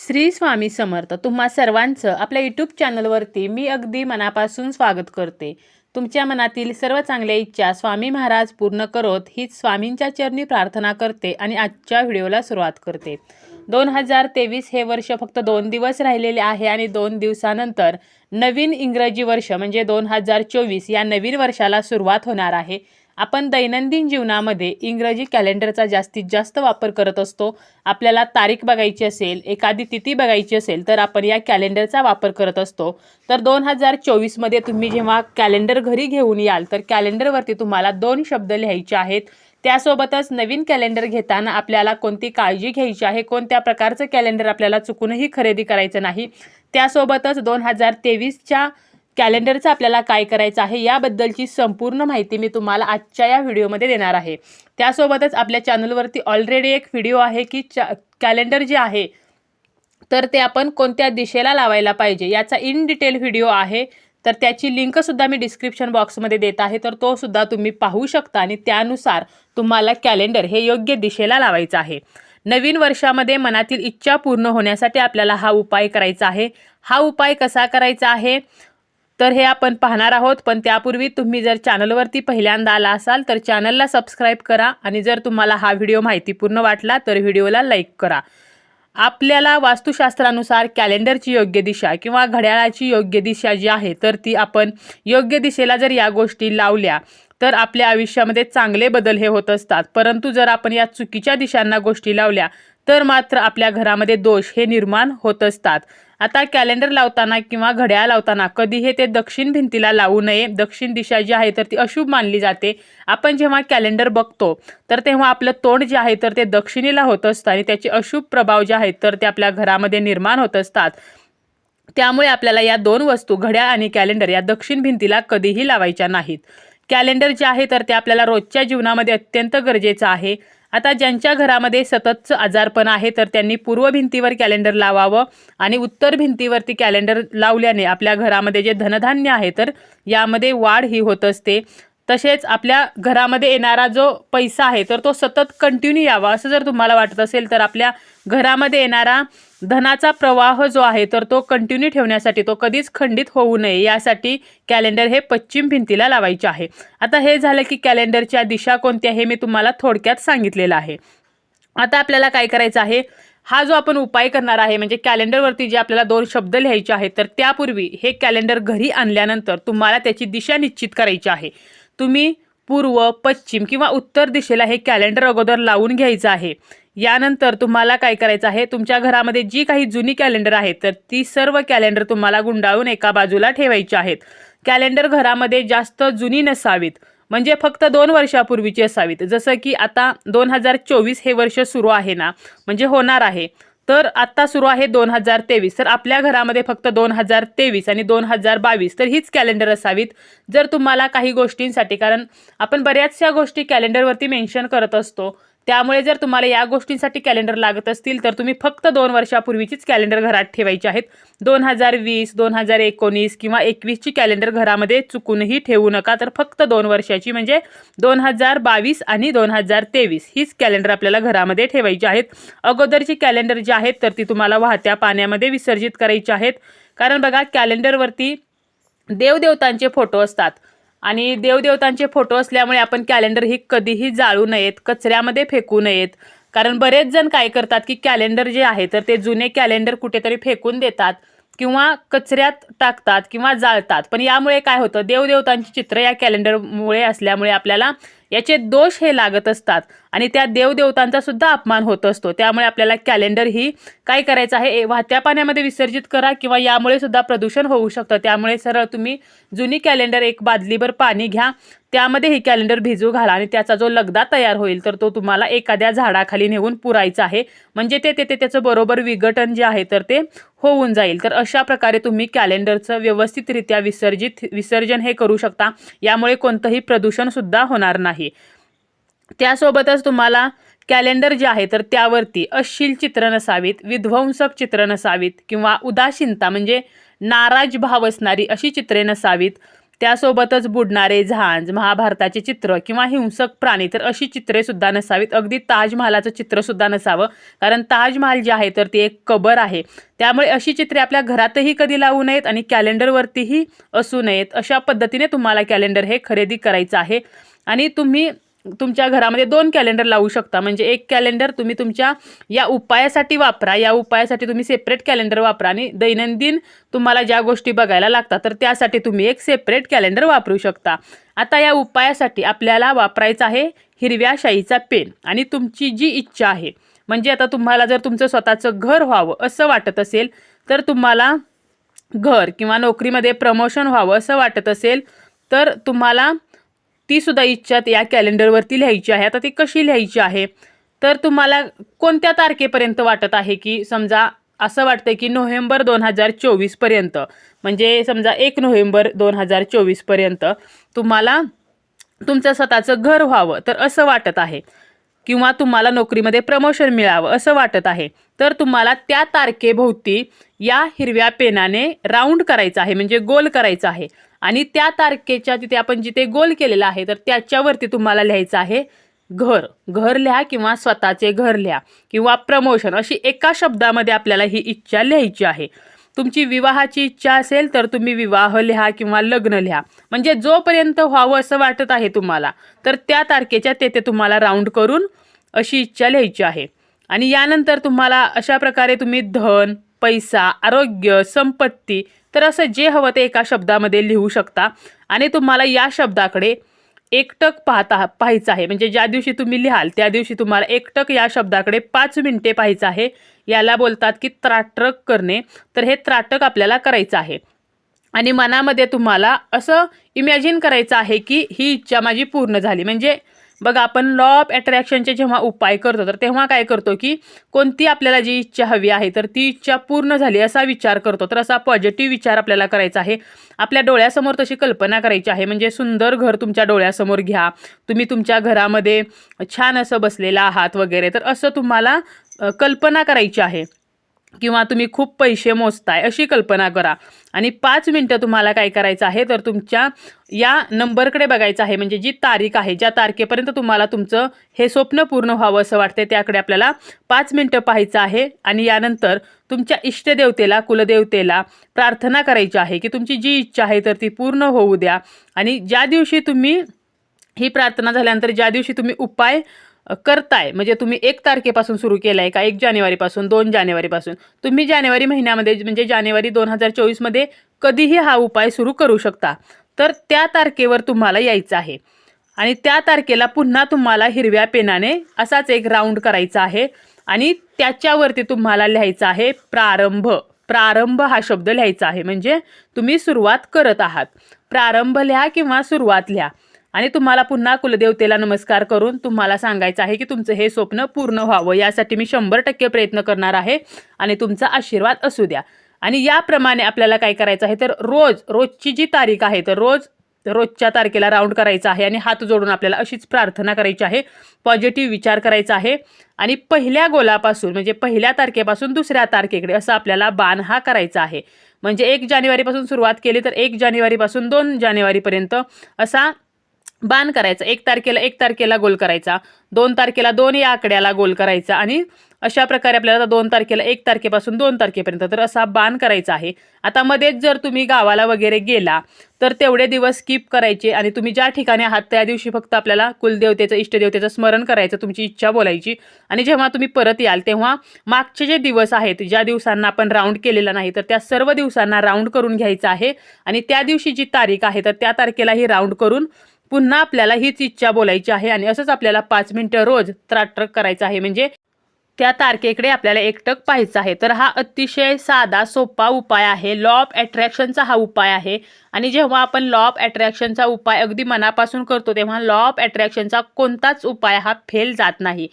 श्री स्वामी समर्थ. तुम्हा सर्वांचं आपल्या यूट्यूब चॅनलवरती मी अगदी मनापासून स्वागत करते. तुमच्या मनातील सर्व चांगल्या इच्छा स्वामी महाराज पूर्ण करोत हीच स्वामींच्या चरणी प्रार्थना करते आणि आजच्या व्हिडिओला सुरुवात करते. दोन हजार तेवीस हे वर्ष फक्त दोन दिवस राहिलेले आहे आणि दोन दिवसानंतर नवीन इंग्रजी वर्ष म्हणजे दोन हजार चोवीस या नवीन वर्षाला सुरुवात होणार आहे. आपण दैनंदिन जीवनामध्ये इंग्रजी कॅलेंडरचा जास्तीत जास्त वापर करत असतो. आपल्याला तारीख बघायची असेल एखादी तिथी बघायची असेल तर आपण या कॅलेंडरचा वापर करत असतो. तर दोन हजार चोवीसमध्ये तुम्ही जेव्हा कॅलेंडर घरी घेऊन याल तर कॅलेंडरवरती तुम्हाला दोन शब्द लिहायचे आहेत. त्यासोबतच नवीन कॅलेंडर घेताना आपल्याला कोणती काळजी घ्यायची आहे कोणत्या प्रकारचं कॅलेंडर आपल्याला चुकूनही खरेदी करायचं नाही. त्यासोबतच दोन हजार तेवीसच्या कॅलेंडरचं आपल्याला काय करायचं आहे याबद्दलची संपूर्ण माहिती मी तुम्हाला आजच्या या व्हिडिओमध्ये देणार आहे. त्यासोबतच आपल्या चॅनलवरती ऑलरेडी एक व्हिडिओ आहे की चा कॅलेंडर जे आहे तर ते आपण कोणत्या दिशेला लावायला पाहिजे याचा इन डिटेल व्हिडिओ आहे. तर त्याची लिंकसुद्धा मी डिस्क्रिप्शन बॉक्समध्ये देत आहे तर तो सुद्धा तुम्ही पाहू शकता आणि त्यानुसार तुम्हाला कॅलेंडर हे योग्य दिशेला लावायचं आहे. नवीन वर्षामध्ये मनातील इच्छा पूर्ण होण्यासाठी आपल्याला हा उपाय करायचा आहे. हा उपाय कसा करायचा आहे? तर हे आपण पाहणार आहोत. पण त्यापूर्वी तुम्ही जर चॅनलवरती पहिल्यांदा आला असाल तर चॅनलला सबस्क्राईब करा आणि जर तुम्हाला हा व्हिडिओ माहितीपूर्ण वाटला तर व्हिडिओला लाईक करा. आपल्याला वास्तुशास्त्रानुसार कॅलेंडरची योग्य दिशा किंवा घड्याळाची योग्य दिशा जी आहे तर ती आपण योग्य दिशेला जर या गोष्टी लावल्या तर आपल्या आयुष्यामध्ये चांगले बदल हे होत असतात. परंतु जर आपण या चुकीच्या दिशांना गोष्टी लावल्या तर मात्र आपल्या घरामध्ये दोष हे निर्माण होत असतात. आता कॅलेंडर लावताना किंवा घड्याळ लावताना कधी हे ते दक्षिण भिंतीला लावू नये. दक्षिण दिशा जी आहे तर ती अशुभ मानली जाते. आपण जेव्हा कॅलेंडर बघतो तर तेव्हा आपलं तोंड जे आहे तर ते दक्षिणेला होत असतं आणि त्याचे अशुभ प्रभाव जे आहेत तर ते आपल्या घरामध्ये निर्माण होत असतात. त्यामुळे आपल्याला या दोन वस्तू घड्याळ आणि कॅलेंडर या दक्षिण भिंतीला कधीही लावायच्या नाहीत. कॅलेंडर जे आहे तर ते आपल्याला रोजच्या जीवनामध्ये अत्यंत गरजेचं आहे. आता ज्यांच्या घरामध्ये सततचं आजारपण आहे तर त्यांनी पूर्व भिंतीवर कॅलेंडर लावावं आणि उत्तर भिंतीवरती कॅलेंडर लावल्याने आपल्या घरामध्ये जे धनधान्य आहे तर यामध्ये वाढ ही होत असते. तसेच आपल्या घरामध्ये येणारा जो पैसा आहे तर तो सतत कंटिन्यू यावा असं जर तुम्हाला वाटत असेल तर आपल्या घरामध्ये येणारा धनाचा प्रवाह जो आहे तर तो कंटिन्यू ठेवण्यासाठी तो कधीच खंडित होऊ नये यासाठी कॅलेंडर हे पश्चिम भिंतीला लावायचे आहे. आता हे झालं की कॅलेंडरच्या दिशा कोणत्या हे मी तुम्हाला थोडक्यात सांगितलेलं आहे. आता आपल्याला काय करायचं आहे हा जो आपण उपाय करणार आहे म्हणजे कॅलेंडरवरती जे आपल्याला दोन शब्द लिहायचे आहेत तर त्यापूर्वी हे कॅलेंडर घरी आणल्यानंतर तुम्हाला त्याची दिशा निश्चित करायची आहे. तुम्ही पूर्व पश्चिम किंवा उत्तर दिशेला हे कॅलेंडर अगोदर लावून घ्यायचं आहे. यानंतर तुम्हाला काय करायचं आहे? तुमच्या घरामध्ये जी काही जुनी कॅलेंडर आहेत तर ती सर्व कॅलेंडर तुम्हाला गुंडाळून एका बाजूला ठेवायची आहेत. कॅलेंडर घरामध्ये जास्त जुनी नसावीत. म्हणजे फक्त दोन वर्षापूर्वीची असावीत. जसं की आता दोन हजार चोवीस हे वर्ष सुरू आहे ना? म्हणजे होणार आहे. तर आत्ता सुरू आहे दोन हजार तेवीस. तर आपल्या घरामध्ये फक्त दोन हजार तेवीस आणि दोन हजार बावीस. तर हीच कॅलेंडर असावीत जर तुम्हाला काही गोष्टींसाठी. कारण आपण बऱ्याचशा गोष्टी कॅलेंडरवरती मेन्शन करत असतो. त्यामुळे जर तुम्हाला या गोष्टींसाठी कॅलेंडर लागत असतील तर तुम्ही फक्त दोन वर्षापूर्वीचीच कॅलेंडर घरात ठेवायची आहेत. दोन हजार वीस दोन हजार एकोणीस किंवा एकवीसची कॅलेंडर घरामध्ये चुकूनही ठेवू नका. तर फक्त दोन वर्षाची म्हणजे दोन हजार बावीस आणि दोन हजार तेवीस हीच कॅलेंडर आपल्याला घरामध्ये ठेवायची आहेत. अगोदरची कॅलेंडर जी आहेत तर ती तुम्हाला वाहत्या पाण्यामध्ये विसर्जित करायची आहेत. कारण बघा कॅलेंडरवरती देवदेवतांचे फोटो असतात. आणि देवदेवतांचे फोटो असल्यामुळे आपण कॅलेंडर ही कधीही जाळू नयेत कचऱ्यामध्ये फेकू नयेत. कारण बरेच जण काय करतात की कॅलेंडर जे आहे तर ते जुने कॅलेंडर कुठेतरी फेकून देतात किंवा कचऱ्यात टाकतात किंवा जाळतात. पण यामुळे काय होतं देवदेवतांची चित्र या कॅलेंडरमुळे असल्यामुळे आपल्याला याचे दोष हे लागत असतात. आणि त्या देवदेवतांचा सुद्धा अपमान होत असतो. त्यामुळे आपल्याला कॅलेंडर ही काय करायचं आहे? ए- वाहत्या पाण्यामध्ये विसर्जित करा किंवा यामुळे सुद्धा प्रदूषण होऊ शकतं. त्यामुळे सरळ तुम्ही जुनी कॅलेंडर एक बादलीभर पाणी घ्या. त्यामध्ये ही कॅलेंडर भिजू घाला आणि त्याचा जो लगदा तयार होईल तर तो तुम्हाला एखाद्या झाडाखाली नेऊन पुरायचा आहे. म्हणजे ते ते ते त्याचं बरोबर विघटन जे आहे तर ते होऊन जाईल. तर अशा प्रकारे तुम्ही कॅलेंडरचं व्यवस्थितरित्या विसर्जित विसर्जन हे करू शकता. यामुळे कोणतंही प्रदूषणसुद्धा होणार नाही. त्यासोबतच तुम्हाला कॅलेंडर जे आहे तर त्यावरती अश्लील चित्र नसावीत विध्वंसक चित्र नसावीत किंवा उदासीनता म्हणजे नाराज भाव असणारी अशी चित्रे नसावीत. त्यासोबतच बुडणारे झांज महाभारताचे चित्र किंवा हिंसक प्राणी तर अशी चित्रे सुद्धा नसावीत. अगदी ताजमहालाचं चित्रसुद्धा नसावं कारण ताजमहाल जे आहे तर ती एक कबर आहे. त्यामुळे अशी चित्रे आपल्या घरातही कधी लावू नयेत आणि कॅलेंडरवरतीही असू नयेत. अशा पद्धतीने तुम्हाला कॅलेंडर हे खरेदी करायचं आहे. आणि तुम्ही तुमच्या घरामध्ये दोन कॅलेंडर लावू शकता. म्हणजे एक कॅलेंडर तुम्ही तुमच्या या उपायासाठी वापरा. या उपायासाठी तुम्ही सेपरेट कॅलेंडर वापरा आणि दैनंदिन तुम्हाला ज्या गोष्टी बघायला लागतात तर त्यासाठी तुम्ही एक सेपरेट कॅलेंडर वापरू शकता. आता या उपायासाठी आपल्याला वापरायचा आहे हिरव्या शाईचा पेन आणि तुमची जी इच्छा आहे. म्हणजे आता तुम्हाला जर तुमचं स्वतःचं घर व्हावं असं वाटत असेल तर तुम्हाला घर किंवा नोकरीमध्ये प्रमोशन व्हावं असं वाटत असेल तर तुम्हाला ती सुद्धा इच्छा या कॅलेंडरवरती लिहायची आहे. आता ती कशी लिहायची आहे? तर तुम्हाला कोणत्या तारखेपर्यंत वाटत आहे की समजा असं वाटतं की नोव्हेंबर दोन हजार चोवीसपर्यंत म्हणजे समजा एक नोव्हेंबर दोन हजार चोवीसपर्यंत तुम्हाला तुमचं स्वतःचं घर व्हावं तर असं वाटत आहे. किंवा तुम्हाला नोकरीमध्ये प्रमोशन मिळावं असं वाटत आहे. तर तुम्हाला त्या तारखेभोवती या हिरव्या पेनाने राऊंड करायचं आहे म्हणजे गोल करायचं आहे. आणि त्या तारखेच्या तिथे आपण जिथे गोल केलेला आहे तर त्याच्यावरती तुम्हाला लिहायचं आहे घर. घर लिहा किंवा स्वतःचे घर लिहा किंवा प्रमोशन अशी एका शब्दामध्ये आपल्याला ही इच्छा लिहायची आहे. तुमची विवाहाची इच्छा असेल तर तुम्ही विवाह लिहा किंवा लग्न लिहा. म्हणजे जोपर्यंत व्हावं असं वाटत आहे तुम्हाला तर त्या तारखेच्या तेथे तुम्हाला राऊंड करून अशी इच्छा लिहायची आहे. आणि यानंतर तुम्हाला अशा प्रकारे तुम्ही धन पैसा आरोग्य संपत्ती तर असं जे हवं ते एका शब्दामध्ये लिहू शकता. आणि तुम्हाला या शब्दाकडे एकटक पाहता पाहायचं आहे. म्हणजे ज्या दिवशी तुम्ही लिहाल त्या दिवशी तुम्हाला एकटक या शब्दाकडे पाच मिनिटे पाहायचं आहे. याला बोलतात की त्राटक करणे. तर हे त्राटक आपल्याला करायचं आहे. आणि मनामध्ये तुम्हाला असं इमॅजिन करायचं आहे की ही इच्छा माझी पूर्ण झाली. म्हणजे बघा आपण लॉ ऑफ अट्रॅक्शनचे जेव्हा उपाय करतो तर तेव्हा काय करतो की कोणती आपल्याला जी इच्छा हवी आहे तर ती इच्छा पूर्ण झाली असा विचार करतो. तर असा पॉझिटिव्ह विचार आपल्याला करायचा आहे. आपल्या डोळ्यासमोर तशी कल्पना करायची आहे. म्हणजे सुंदर घर तुमच्या डोळ्यासमोर घ्या. तुम्ही तुमच्या घरामध्ये छान असं बसलेला आहात वगैरे. तर असं तुम्हाला कल्पना करायची आहे. किंवा तुम्ही खूप पैसे मोजताय अशी कल्पना करा. आणि पाच मिनटं तुम्हाला काय करायचं आहे तर तुमच्या या नंबरकडे बघायचं आहे. म्हणजे जी तारीख आहे ज्या तारखेपर्यंत तुम्हाला तुमचं हे स्वप्न पूर्ण व्हावं असं वाटते त्याकडे आपल्याला पाच मिनटं पाहायचं आहे. आणि यानंतर तुमच्या इष्टदेवतेला कुलदेवतेला प्रार्थना करायची आहे की तुमची जी इच्छा आहे तर ती पूर्ण होऊ द्या. आणि ज्या दिवशी तुम्ही ही प्रार्थना झाल्यानंतर ज्या दिवशी तुम्ही उपाय करताय. म्हणजे तुम्ही एक तारखेपासून सुरू केलं आहे का? एक जानेवारीपासून दोन जानेवारीपासून. तुम्ही जानेवारी महिन्यामध्ये म्हणजे जानेवारी दोन हजार चोवीसमध्ये कधीही हा उपाय सुरू करू शकता. तर त्या तारखेवर तुम्हाला यायचं आहे. आणि त्या तारखेला पुन्हा तुम्हाला हिरव्या पेनाने असाच एक राऊंड करायचा आहे. आणि त्याच्यावरती तुम्हाला लिहायचं आहे प्रारंभ. प्रारंभ हा शब्द लिहायचा आहे. म्हणजे तुम्ही सुरुवात करत आहात. प्रारंभ लिहा किंवा सुरुवात लिहा. आणि तुम्हाला पुन्हा कुलदेवतेला नमस्कार करून तुम्हाला सांगायचं आहे की तुमचं हे स्वप्न पूर्ण व्हावं यासाठी मी शंभर टक्के प्रयत्न करणार आहे आणि तुमचा आशीर्वाद असू द्या. आणि याप्रमाणे आपल्याला काय करायचं आहे तर रोज रोजची जी तारीख आहे तर रोज रोजच्या तारखेला राऊंड करायचा आहे आणि हात जोडून आपल्याला अशीच प्रार्थना करायची आहे पॉझिटिव्ह विचार करायचा आहे. आणि पहिल्या गोलापासून म्हणजे पहिल्या तारखेपासून दुसऱ्या तारखेकडे असं आपल्याला बाण हा करायचा आहे. म्हणजे एक जानेवारीपासून सुरुवात केली तर एक जानेवारीपासून दोन जानेवारीपर्यंत असा बाण करायचा. एक तारखेला एक तारखेला गोल करायचा. दोन तारखेला दोन या आकड्याला गोल करायचा आणि अशा प्रकारे आपल्याला दोन तारखेला एक तारखेपासून दोन तारखेपर्यंत तर असा बाण करायचा आहे. आता मध्येच जर तुम्ही गावाला वगैरे गेला तर तेवढे दिवस स्किप करायचे आणि तुम्ही ज्या ठिकाणी आहात त्या दिवशी फक्त आपल्याला कुलदेवतेचं इष्टदेवतेचं स्मरण करायचं तुमची इच्छा बोलायची. आणि जेव्हा तुम्ही परत याल तेव्हा मागचे जे दिवस आहेत ज्या दिवसांना आपण राऊंड केलेला नाही तर त्या सर्व दिवसांना राऊंड करून घ्यायचं आहे. आणि त्या दिवशी जी तारीख आहे तर त्या तारखेलाही राऊंड करून पुन्हा आपल्याला हीच इच्छा बोलायची आहे आणि असंच आपल्याला पाच मिनटं रोज त्राटक करायचं आहे. म्हणजे त्या तारखेकडे आपल्याला एकटक पाहायचं आहे. तर हा अतिशय साधा सोपा उपाय आहे. लॉ ऑफ अट्रॅक्शनचा हा उपाय आहे. आणि जेव्हा आपण लॉ ऑफ अट्रॅक्शनचा उपाय अगदी मनापासून करतो तेव्हा लॉ ऑफ अट्रॅक्शनचा कोणताच उपाय हा फेल जात नाही.